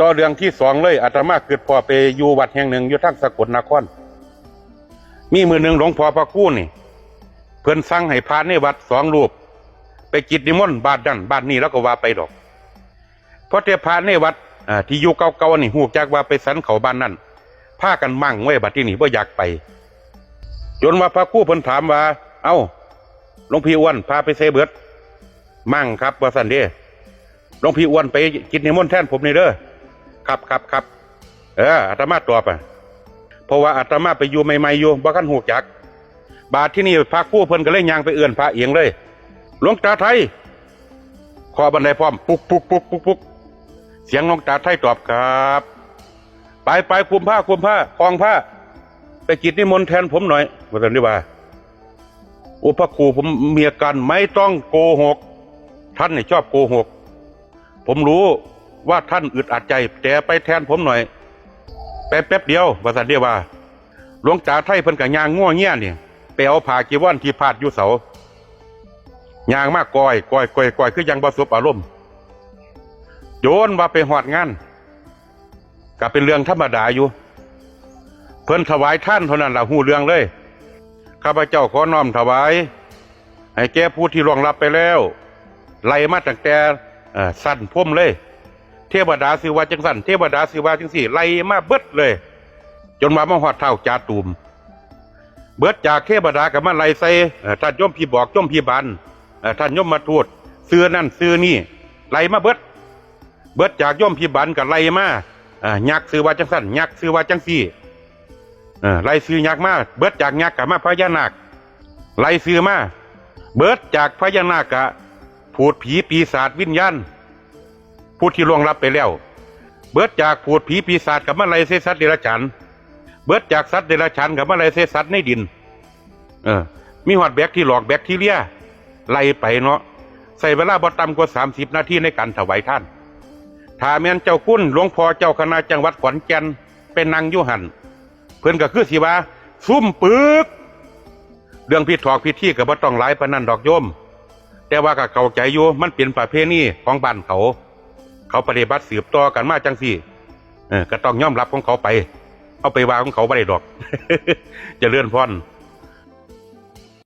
ต่อเรื่องที่สองเลยอาตมาเกิดพอไปอยู่วัดแห่งหนึ่งอยู่ทางสกลนครมีมือหนึ่งหลวงพ่อพระกู้นี่ เพิ่นสั่งให้พระในวัดสองรูป ไปกิจนิมนต์บานนั่นบานนี้แล้วก็ว่าไปดอกเพราะแต่พระในวัดที่อยู่เก่าๆนี่หูจักว่าไปสันเขาบ้านนั่นพากันมั่งไว้บัดที่นี่ว่าอยากไป จนว่าพระกู้เพิ่นถามว่า เอ้าหลวงพี่อ้วนพาไปเซเบิดมั่งครับว่าสันเด้หลวงพี่อ้วนไปกิจนิมนต์แทนผมนี่เด้อ ครับครับครับเอออาตมาตอบอะเพราะว่าอาตมาไปอยู่ใหม่ๆอยู่บ่คันหูจัก บาทที่นี่พระคู่เพิ่นก็เลยยางไปเอื่นพระเอียงเลยหลวงตาไทยขอบันไดพร้อมปุกปุกปุกปุกปุกเสียงหลวงตาไทยตอบครับ ไปไปคุมผ้าคุมผ้าคลองผ้า ไปกิจนิมนต์แทนผมหน่อยว่าแต่นี้ว่าอุปคูผมเมียกันไม่ต้องโกหก ท่านนี่ชอบโกหก ผมรู้ ว่าท่านอึดอัดใจ แต่ไปแทนผมหน่อย แป๊บแป๊บเดียวว่าสันเดียวว่าหลวงตาไทยเพิ่นกับยางง่วเงี้ยนี่ไปเอาผ้ากีวรที่พาดอยู่เสายางมากก้อยก้อยก้อยก้อยคือยังบสบอารมณ์โยนว่าไปหอดงานก็เป็นเรื่องธรรมดาอยู่ เพิ่นถวายท่านเท่านั้นละหูเรื่องเลยข้าพเจ้าขอน้อมถวาย ให้แก่ผู้ที่ล่วงลับไปแล้ว ไล่มาตั้งแต่สั้นพุ่มเลย ทวดาสิว่าจังสันเทวดาสิว่าจังสี่ไล่มาเบิดเลย จนมามาหอดเท่าจาตูม เบิดจากเทวดากับมาไล่ใส่เอ่ท่านย่อมพี่บอกย่อมพี่บันท่านย่อมมาทูดซื้อนั่นซื้อนี่ไล่มาเบิด เบิดจากย่อมพี่บันกับไล่มาอยักษ์ซื้อว่าจังสั่นยักษ์ซื้อว่าจังสี่ไล่ซื้อยักษ์มาเบิดจากยักษ์กับมาพญานาคไล่ซื้อมาเบิดจากพญานาคกะผูดผีปีศาจวิญญาณ ผู้ที่ล่วงลับไปแล้ว เบิดจากผูดผีปีศาจกับมาไล่เซสัตเดรัจฉานเบิดจากสัตว์เดรัจฉานกับมาไล่เซสัตในดิน เออ มีหอดแบคที่หลอกแบคทีเรียไล่ไปเนาะใส่เวลาบ่ต่ำกว่าสามสิบนาทีในการถวายท่านถ้าแม่นเจ้าคุณหลวงพ่อเจ้าคณะจังหวัดขอนแก่นเป็นนางยุหันเพื่อนก็คือสิว่าซุ่มปึกเรื่องพิดถอกพิธีกับบ่ต้องหลายปานนันดอกโยม แต่ว่าก็เข้าใจอยู่มันเป็นประเพณีของบ้านเขา เขาปฏิบัติสืบต่อกันมาจังสี่เออก็ต้องยอมรับของเขาไป เอาไปวางของเขาไม่ได้ดอก จะเลื่อนพร